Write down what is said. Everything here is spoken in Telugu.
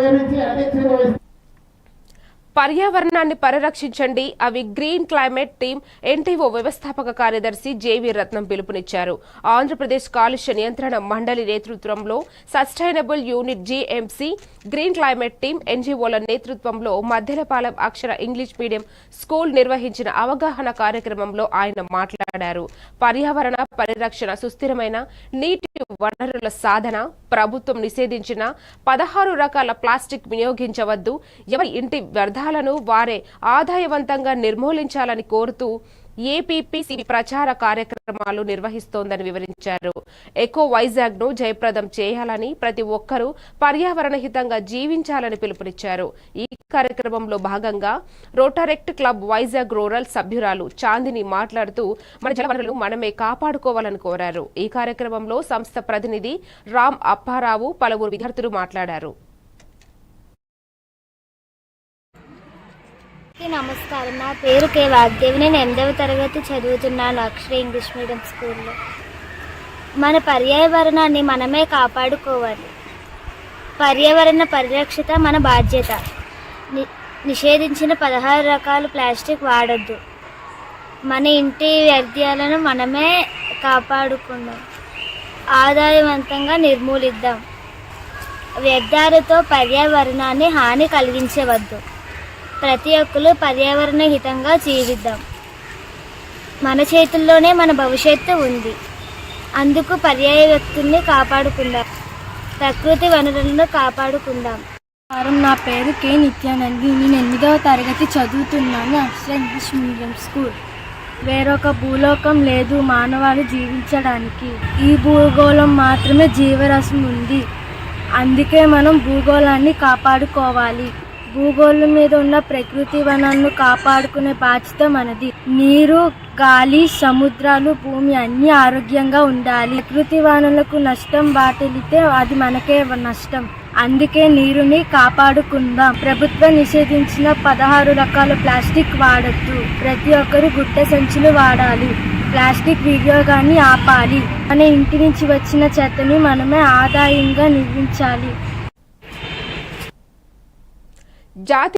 energy and activity పర్యావరణాన్ని పరిరక్షించండి అవి గ్రీన్ క్లైమేట్ టీం ఎన్టీఓ వ్యవస్థాపక కార్యదర్శి జేవీ రత్నం పిలుపునిచ్చారు. ఆంధ్రప్రదేశ్ కాలుష్య నియంత్రణ మండలి నేతృత్వంలో sustainable unit GMC green climate team ఎన్జీఓల నేతృత్వంలో Madhyalapalem Akshara English medium school నిర్వహించిన అవగాహన కార్యక్రమంలో ఆయన మాట్లాడారు. పర్యావరణ పరిరక్షణ సుస్థిరమైన నీటి వనరుల సాధన ప్రభుత్వం నిషేధించిన పదహారు రకాల ప్లాస్టిక్ వినియోగించవద్దు ఎవరి ఇంటి వ్యర్థాలు వ్యర్థాలను వారే ఆదాయవంతంగా నిర్మూలించాలని కోరుతూ ఏపీపీసీ ప్రచార కార్యక్రమాలు నిర్వహిస్తోందని వివరించారు. ఎకో వైజాగ్ను జయప్రదం చేయాలని ప్రతి ఒక్కరూ పర్యావరణ హితంగా జీవించాలని పిలుపునిచ్చారు. ఈ కార్యక్రమంలో భాగంగా రోటరెక్ట్ క్లబ్ వైజాగ్ రూరల్ సభ్యురాలు చాందిని మాట్లాడుతూ మన జలవనరులు మనమే కాపాడుకోవాలని కోరారు. ఈ కార్యక్రమంలో సంస్థ ప్రతినిధి రామ్ అప్పారావు పలువురు విద్యార్థులు మాట్లాడారు. నమస్కారం. నా పేరు కే వాగ్దేవి. నేను ఎనిమిదవ తరగతి చదువుతున్నాను అక్షర ఇంగ్లీష్ మీడియం స్కూల్లో. మన పర్యావరణాన్ని మనమే కాపాడుకోవాలి. పర్యావరణ పరిరక్షత మన బాధ్యత. ని నిషేధించిన పదహారు రకాల ప్లాస్టిక్ వాడద్దు. మన ఇంటి వ్యర్థాలను మనమే కాపాడుకుందాం. ఆదాయవంతంగా నిర్మూలిద్దాం. వ్యర్థాలతో పర్యావరణాన్ని హాని కలిగించవద్దు. ప్రతి ఒక్కరు పర్యావరణ హితంగా జీవిద్దాం. మన చేతుల్లోనే మన భవిష్యత్తు ఉంది. అందుకు పర్యాయ వ్యక్తుల్ని కాపాడుకుందాం. ప్రకృతి వనరులను కాపాడుకుందాం. వారం నా పేరు కే నిత్యానంది. నేను ఎనిమిదవ తరగతి చదువుతున్నాను. Akshara English medium school. వేరొక భూలోకం లేదు మానవాళి జీవించడానికి. ఈ భూగోళం మాత్రమే జీవరసం ఉంది. అందుకే మనం భూగోళాన్ని కాపాడుకోవాలి. భూగోళం మీద ఉన్న ప్రకృతి వనాలను కాపాడుకునే బాధ్యత మనది. నీరు గాలి సముద్రాలు భూమి అన్ని ఆరోగ్యంగా ఉండాలి. ప్రకృతి వనరులకు నష్టం వాటిల్లితే అది మనకే నష్టం. అందుకే నీరుని కాపాడుకుందాం. ప్రభుత్వం నిషేధించిన పదహారు రకాల ప్లాస్టిక్ వాడద్దు. ప్రతి ఒక్కరు గుట్ట సంచులు వాడాలి. ప్లాస్టిక్ వినియోగాన్ని ఆపాలి. మన ఇంటి నుంచి వచ్చిన చెత్తని మనమే ఆదాయంగా నిర్మించాలి. జాతి